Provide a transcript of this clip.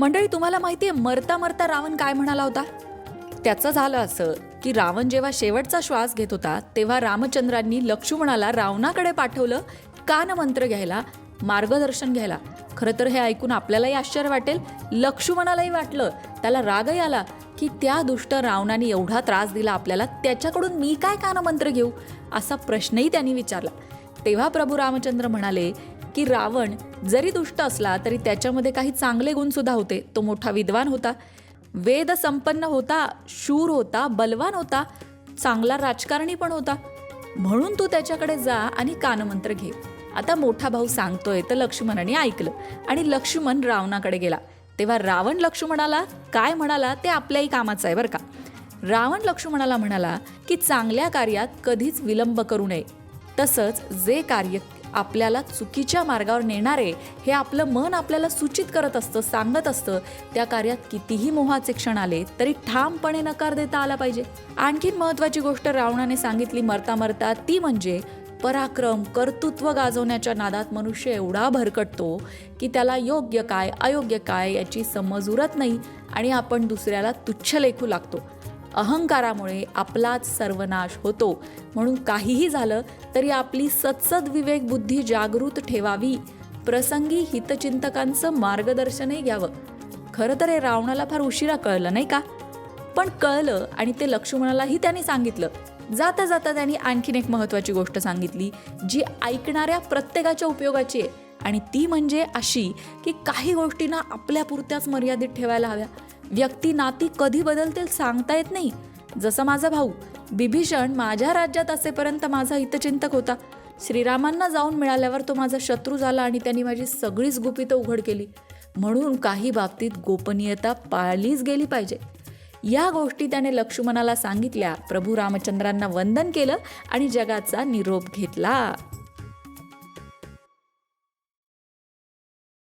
मंडळी तुम्हाला माहितीये मरता मरता रावण काय म्हणाला होता? त्याचं झालं असं की रावण जेव्हा शेवटचा श्वास घेत होता तेव्हा रामचंद्रांनी लक्ष्मणाला रावणाकडे पाठवलं कानमंत्र घ्यायला मार्गदर्शन घ्यायला. खरं तर हे ऐकून आपल्यालाही आश्चर्य वाटेल लक्ष्मणालाही वाटलं. त्याला रागही आला की त्या दुष्ट रावणाने एवढा त्रास दिला आपल्याला त्याच्याकडून मी काय कानमंत्र घेऊ? असा प्रश्नही त्यांनी विचारला. तेव्हा प्रभू रामचंद्र म्हणाले की रावण जरी दुष्ट असला तरी त्याच्यामध्ये काही चांगले गुणसुद्धा होते. तो मोठा विद्वान होता. वेद संपन्न होता शूर होता बलवान होता चांगला राजकारणी पण होता. म्हणून तू त्याच्याकडे जा आणि कानमंत्र घे. आता मोठा भाऊ सांगतोय तर लक्ष्मणाने ऐकलं आणि लक्ष्मण रावणाकडे गेला. तेव्हा रावण लक्ष्मणाला काय म्हणाला? ते आपल्याही कामाचं आहे बरं का. रावण लक्ष्मणाला म्हणाला की चांगल्या कार्यात कधीच विलंब करू नये. तसंच जे कार्य आपल्याला चुकीच्या मार्गावर नेणारे हे आपलं मन आपल्याला सूचित करत असतं सांगत असतं. त्या कार्यात कितीही मोहाचे क्षण आले तरी ठामपणे नकार देता आला पाहिजे. आणखीन महत्वाची गोष्ट रावणाने सांगितली मरता मरता ती म्हणजे पराक्रम कर्तृत्व गाजवण्याच्या नादात मनुष्य एवढा भरकटतो की त्याला योग्य काय अयोग्य काय याची समज उरत नाही आणि आपण दुसऱ्याला तुच्छ लेखू लागतो. अहंकारामुळे आपलाच सर्वनाश होतो. म्हणून काहीही झालं तरी आपली सत्सद विवेक बुद्धी जागृत ठेवावी. प्रसंगी हितचिंतकांचं मार्गदर्शनही घ्यावं. खरं तर हे रावणाला फार उशिरा कळलं नाही का? पण कळलं आणि ते लक्ष्मणालाही त्यांनी सांगितलं. जाता जाता त्यांनी आणखीन एक महत्त्वाची गोष्ट सांगितली जी ऐकणाऱ्या प्रत्येकाच्या उपयोगाची आहे. आणि ती म्हणजे अशी की काही गोष्टींना आपल्यापुरत्याच मर्यादित ठेवायला हव्या. व्यक्ती नाती कधी बदलतील सांगता येत नाही. जसं माझा भाऊ बिभीषण माझ्या राज्यात असेपर्यंत माझा हितचिंतक होता. श्रीरामांना जाऊन मिळाल्यावर तो माझा शत्रू झाला आणि त्यांनी माझी सगळीच गुपितं उघड केली. म्हणून काही बाबतीत गोपनीयता पाळलीच गेली पाहिजे. या गोष्टी त्याने लक्ष्मणाला सांगितल्या प्रभू रामचंद्रांना वंदन केलं आणि जगाचा निरोप घेतला.